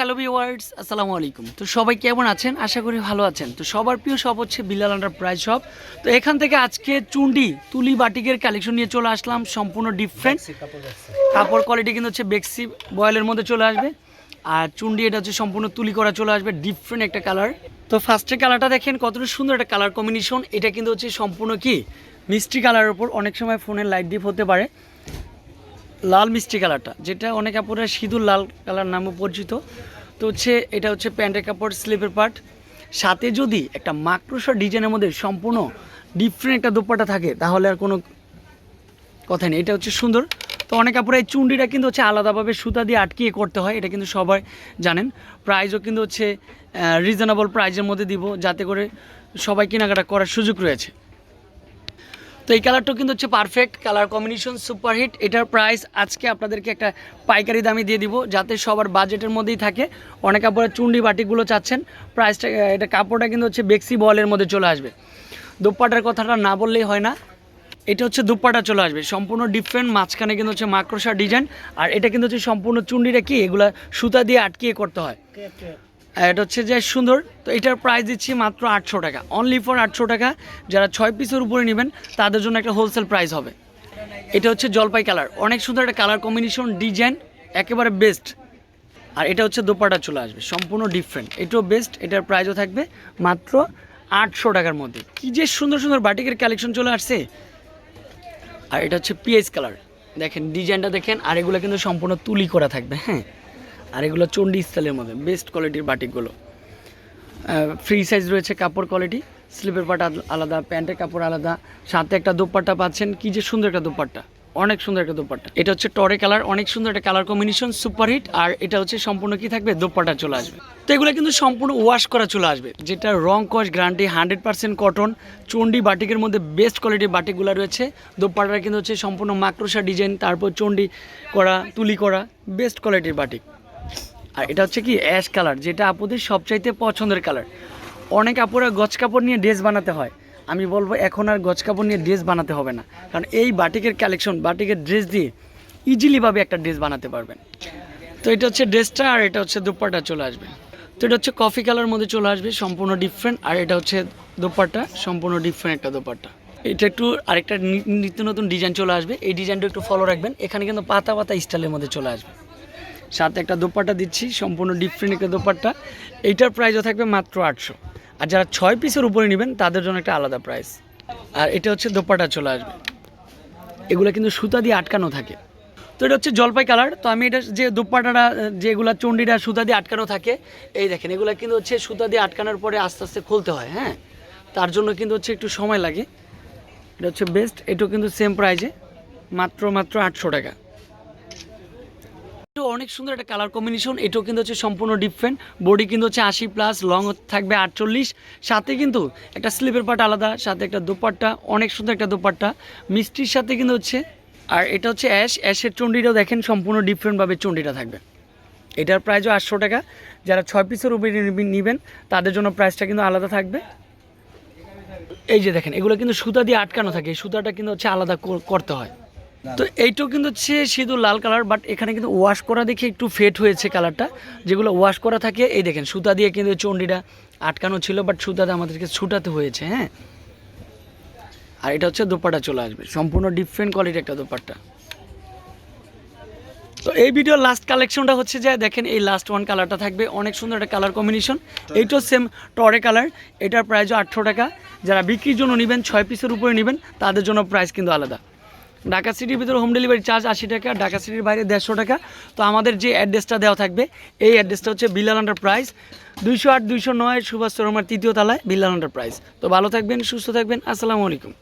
Hello viewers আসসালামু আলাইকুম। তো সবাই কেমন আছেন? আশা করি ভালো আছেন। তো সবার প্রিয় শপ হচ্ছে বিলাল আন্ডার প্রাইজ শপ। তো এখান থেকে আজকে চুন্ডি তুলি বাটিকের কালেকশন নিয়ে চলে আসলাম। সম্পূর্ণ ডিফারেন্ট কাপড় কোয়ালিটি কিন্তু হচ্ছে বেক্সি বয়েলের মধ্যে চলে আসবে। আর চুন্ডি এটা হচ্ছে সম্পূর্ণ তুলি করা চলে আসবে ডিফারেন্ট একটা কালার তো ফার্স্টের কালারটা দেখেন কতটা সুন্দর একটা কালার কম্বিনেশন এটা কিন্তু হচ্ছে সম্পূর্ণ কি? মিষ্টি কালারের উপর। অনেক সময় ফোনের লাইট ডিপ হতে পারে। লাল মিষ্টি কালারটা, যেটা অনেক কাপড়ের সিঁদুর লাল কালার নামে পরিচিত। তো হচ্ছে, এটা হচ্ছে প্যান্টের কাপড়, স্লিপের পার্ট। সাথে যদি একটা মাকড়সা ডিজাইনের মধ্যে সম্পূর্ণ ডিফারেন্ট একটা দোপাটা থাকে, তাহলে আর কোনো কথা নেই। এটা হচ্ছে সুন্দর। তো অনেক কাপড়ে এই চুন্ডিটা কিন্তু হচ্ছে আলাদাভাবে সুতা দিয়ে আটকিয়ে করতে হয়, এটা কিন্তু সবাই জানেন। প্রাইজও কিন্তু হচ্ছে রিজনেবল প্রাইজের মধ্যে দিব, যাতে করে সবাই কেনাকাটা করার সুযোগ রয়েছে। তো এই কালারটা কিন্তু হচ্ছে পারফেক্ট কালার কম্বিনেশন সুপারহিট এটার প্রাইস আজকে আপনাদেরকে একটা পাইকারি দামে দিয়ে দিব, যাতে সবার বাজেটের মধ্যেই থাকে। অনেক কাপড়ের চুন্ডি বাটিগুলো চাচ্ছেন প্রাইসটা এটা কাপড়টা কিন্তু হচ্ছে বেক্সি বলের মধ্যে চলে আসবে। দোপাটার কথাটা না বললেই হয় না, এটা হচ্ছে দুপাটা চলে আসবে। সম্পূর্ণ ডিফারেন্ট মাঝখানে কিন্তু হচ্ছে মাকড়সা ডিজাইন আর এটা কিন্তু হচ্ছে সম্পূর্ণ চুন্ডিটা কি? এগুলা সুতা দিয়ে আটকিয়ে করতে হয়। এটা হচ্ছে যে সুন্দর, তো এটার প্রাইস দিচ্ছি মাত্র আটশো টাকা। অনলি ফর আটশো টাকা। যারা ছয় পিসের উপরে নেবেন, তাদের জন্য একটা হোলসেল প্রাইস হবে। এটা হচ্ছে জলপাই কালার অনেক সুন্দর একটা কালার কম্বিনেশন ডিজাইন একেবারে বেস্ট আর এটা হচ্ছে দোপাটা চলে আসবে, সম্পূর্ণ ডিফারেন্ট এটাও বেস্ট এটার প্রাইসও থাকবে মাত্র আটশো টাকার মধ্যে। কি যে সুন্দর সুন্দর বাটিকের কালেকশন চলে আসছে। আর এটা হচ্ছে পিএস কালার দেখেন ডিজাইনটা দেখেন, আর এগুলো কিন্তু সম্পূর্ণ তুলি করা থাকবে হ্যাঁ। আর এগুলো চণ্ডী স্টাইলের মধ্যে বেস্ট কোয়ালিটির বাটিকগুলো। ফ্রি সাইজ রয়েছে কাপড় কোয়ালিটি স্লিপের পাট আলাদা, প্যান্টের কাপড় আলাদা, সাথে একটা দোপাট্টা পাচ্ছেন, কি যে সুন্দর একটা দোপাট্টা, অনেক সুন্দর একটা দোপাট্টা। এটা হচ্ছে টরে কালার অনেক সুন্দর একটা কালার কম্বিনেশন সুপারহিট আর এটা হচ্ছে সম্পূর্ণ কি থাকবে? দোপাট্টা চলে আসবে। তো এগুলো কিন্তু সম্পূর্ণ ওয়াশ করা চলে আসবে, যেটা রং কস guarantee hundred percent cotton Chandi বাটিকের মধ্যে বেস্ট কোয়ালিটির বাটিকগুলো রয়েছে। দোপাট্টা কিন্তু হচ্ছে সম্পূর্ণ মাকড়সা ডিজাইন তারপর চণ্ডী করা, তুলি করা বেস্ট কোয়ালিটির বাটিক। আর এটা হচ্ছে কি অ্যাশ কালার, যেটা আপুদের সবচাইতে পছন্দের কালার। অনেক আপুরা গছ কাপড় নিয়ে ড্রেস বানাতে হয়। আমি বলব, এখন আর গছ কাপড় নিয়ে ড্রেস বানাতে হবে না। কারণ এই বাটিকের কালেকশন, বাটিকের ড্রেস দিয়ে ইজিলিভাবে একটা ড্রেস বানাতে পারবেন। তো এটা হচ্ছে ড্রেসটা আর এটা হচ্ছে দুপাটা চলে আসবে। তো এটা হচ্ছে কফি কালার মধ্যে চলে আসবে, সম্পূর্ণ ডিফারেন্ট আর এটা হচ্ছে দোপাট্টা, সম্পূর্ণ ডিফারেন্ট একটা দোপাট্টা। এটা একটু আরেকটা নিত্য নতুন ডিজাইন চলে আসবে। এই ডিজাইনটা একটু ফলো রাখবেন। এখানে কিন্তু পাতা পাতা স্টাইলের মধ্যে চলে আসবে। সাথে একটা দোপাট্টা দিচ্ছি, সম্পূর্ণ ডিফারেন্ট একটা দোপাট্টা। এইটার প্রাইসও থাকবে মাত্র আটশো। আর যারা ছয় পিসের উপরে নেবেন, তাদের জন্য একটা আলাদা প্রাইস আর এটা হচ্ছে দোপাট্টা চলে আসবে। এগুলো কিন্তু সুতা দিয়ে আটকানো থাকে। তো এটা হচ্ছে জলপাই কালার তো আমি এটা যে দোপাট্টাটা, যেগুলো চণ্ডীটা সুতা দিয়ে আটকানো থাকে, এই দেখেন, এগুলো কিন্তু হচ্ছে সুতা দিয়ে আটকানোর পরে আস্তে আস্তে খুলতে হয় হ্যাঁ? তার জন্য কিন্তু হচ্ছে একটু সময় লাগে। এটা হচ্ছে বেস্ট এটাও কিন্তু সেম প্রাইজে মাত্র মাত্র আটশো টাকা। এটা অনেক সুন্দর একটা কালার কম্বিনেশন এটাও কিন্তু হচ্ছে সম্পূর্ণ ডিফারেন্ট বডি কিন্তু হচ্ছে আশি প্লাস লং থাকবে আটচল্লিশ। সাথে কিন্তু একটা স্লিপের পাট আলাদা, সাথে একটা দোপাট্টা, অনেক সুন্দর একটা দোপাট্টা। মিষ্টির সাথে কিন্তু হচ্ছে, আর এটা হচ্ছে অ্যাশ অ্যাশের চণ্ডীটাও দেখেন সম্পূর্ণ ডিফারেন্টভাবে চণ্ডীটা থাকবে। এটার প্রাইসও আটশো টাকা। যারা ছয় পিসের উপরে নেবেন, তাদের জন্য প্রাইসটা কিন্তু আলাদা থাকবে। এই যে দেখেন, এগুলো কিন্তু সুতা দিয়ে আটকানো থাকে। সুতাটা কিন্তু হচ্ছে আলাদা কর- করতে হয়। তো এইটাও কিন্তু হচ্ছে সিঁদুর লাল কালার বাট এখানে কিন্তু ওয়াশ করা দেখে একটু ফেট হয়েছে কালারটা। যেগুলো ওয়াশ করা থাকে এই দেখেন সুতা দিয়ে কিন্তু চণ্ডীটা আটকানো ছিল বাট সুতাতে আমাদেরকে ছুটাতে হয়েছে হ্যাঁ? আর এটা হচ্ছে দোপাটা চলে আসবে সম্পূর্ণ ডিফারেন্ট কোয়ালিটির একটা দোপাট্টা। তো এই ভিডিওর লাস্ট কালেকশনটা হচ্ছে যে দেখেন এই লাস্ট ওয়ান কালারটা থাকবে অনেক সুন্দর একটা কালার কম্বিনেশন এইটাও সেম টরে কালার এটার প্রাইসও আটশো টাকা। যারা বিক্রির জন্য নেবেন ছয় পিসের উপরে নেবেন তাদের জন্য প্রাইস কিন্তু আলাদা। ঢাকা সিটির ভিতরে হোম ডেলিভারি চার্জ আশি টাকা, ঢাকা সিটির বাইরে দেড়শো টাকা। তো আমাদের যে অ্যাড্রেসটা দেওয়া থাকবে, এই অ্যাড্রেসটা হচ্ছে বিল্লাল আন্ডার প্রাইস দুইশো আট, দুইশো নয়, সুভাষ শর্মার তৃতীয় তলায় বিল্লাল আন্ডার প্রাইস তো ভালো থাকবেন, সুস্থ থাকবেন, আসসালামু আলাইকুম।